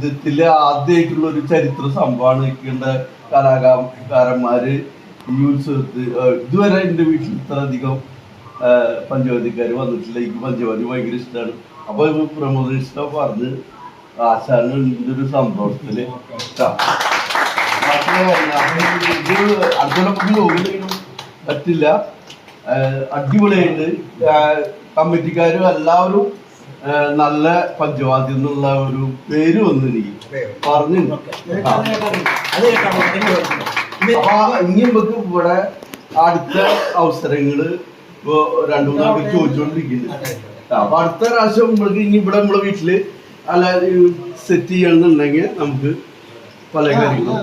ജീവിതത്തിലെ ആദ്യമായിട്ടുള്ള ഒരു ചരിത്ര സംഭവമാണ് നിൽക്കേണ്ട കലാകാരന്മാര് ഈ ഉത്സവത്ത് ഇതുവരെ എന്റെ വീട്ടിൽ ഇത്ര അധികം പഞ്ചവതിക്കാർ വന്നിട്ടില്ല. എനിക്ക് പഞ്ചവതി ഭയങ്കര ഇഷ്ടമാണ് അപ്പൊ പ്രമോദ് ഇഷ്ടം പറഞ്ഞ് ആശാന് ഇതിന്റെ ഒരു സന്തോഷത്തിൽ പറ്റില്ല. അടിപൊളിയായിട്ട് കമ്മിറ്റിക്കാരും എല്ലാവരും നല്ല പഞ്ചവാദ്യം എന്നുള്ള ഒരു പേര് വന്നു എനിക്ക് പറഞ്ഞു അപ്പൊ ഇനി നമുക്ക് ഇവിടെ അടുത്ത അവസരങ്ങൾ ഇപ്പൊ രണ്ടു മൂന്നാൾ ചോദിച്ചുകൊണ്ടിരിക്കുന്നുണ്ട് അപ്പൊ അടുത്ത പ്രാവശ്യം നമ്മൾക്ക് ഇനി ഇവിടെ നമ്മളെ വീട്ടിൽ അല്ല സെറ്റ് ചെയ്യണമെന്നുണ്ടെങ്കിൽ നമുക്ക് പല കാര്യങ്ങളും